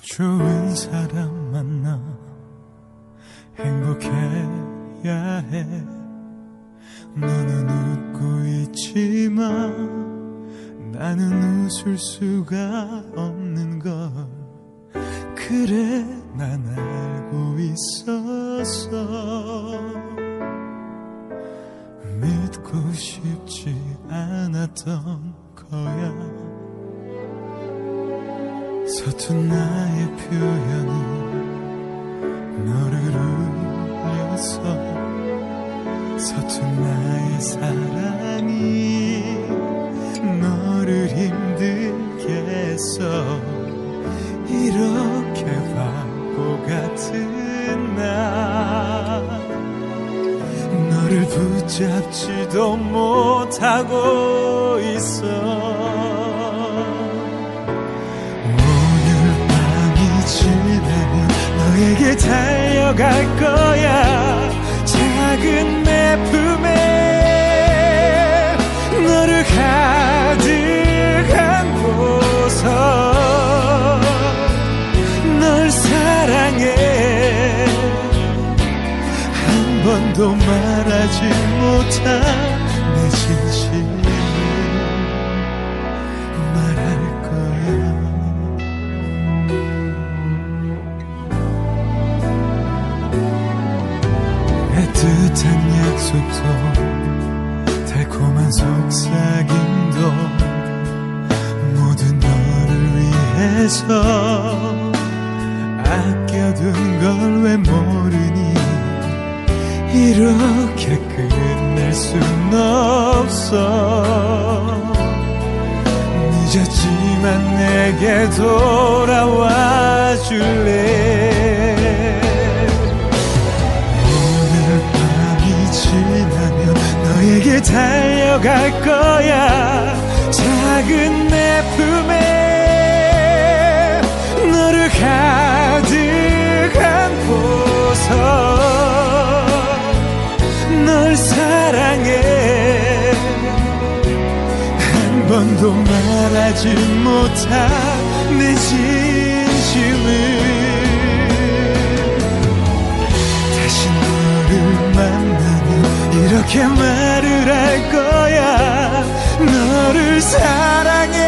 좋은 사람 만나 행복해야 해. 너는 웃고 있지만 나는 웃을 수가 없는 걸. 그래 난 알고 있었어 믿고 싶지 않았던 거야 서툰 나의 표현이 너를 울렸어 서툰 나의 사랑이 너를 힘들게 했어 이렇게 바보 같은 나 너를 붙잡지도 못하고 있어 너에게 달려갈 거야. 작은 내 품에 너를 가득 안고서 널 사랑해. 한 번도 말하지 못한 내 진심 애틋한 약속도 달콤한 속삭임도 모두 너를 위해서 아껴둔 걸 왜 모르니? 이렇게 끝낼 순 없어. 늦었지만 내게 돌아와 줄래 달려갈 거야. 작은 내 품에 너를 가득 안고서 널 사랑해. 한 번도 말하지 못한 내진 이렇게 말을 할 거야? 너를 사랑해.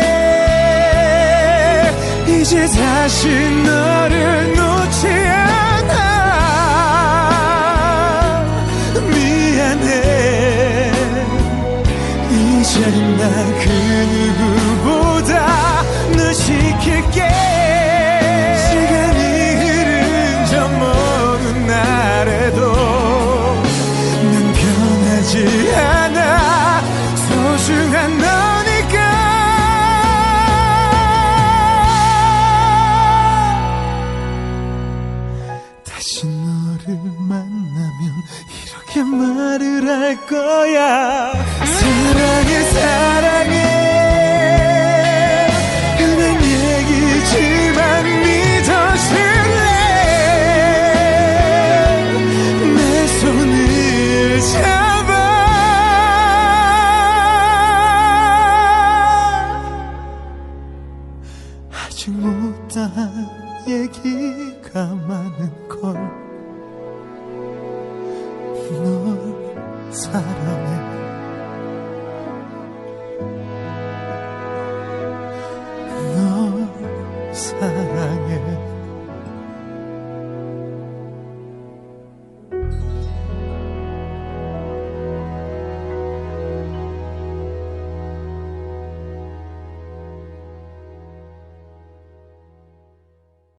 이제 다시 너를 놓지 않아. 미안해. 이젠 나그 누구보다 널 지킬게. 시간이 흐른 저먼 날에도 난 변하지 않아 소중한 너니까. 다시 너를 만나면 이렇게 말을 할 거야. 사랑해 사랑해 아직 못다한 얘기가 많은 걸 널 사랑해. 널 사랑해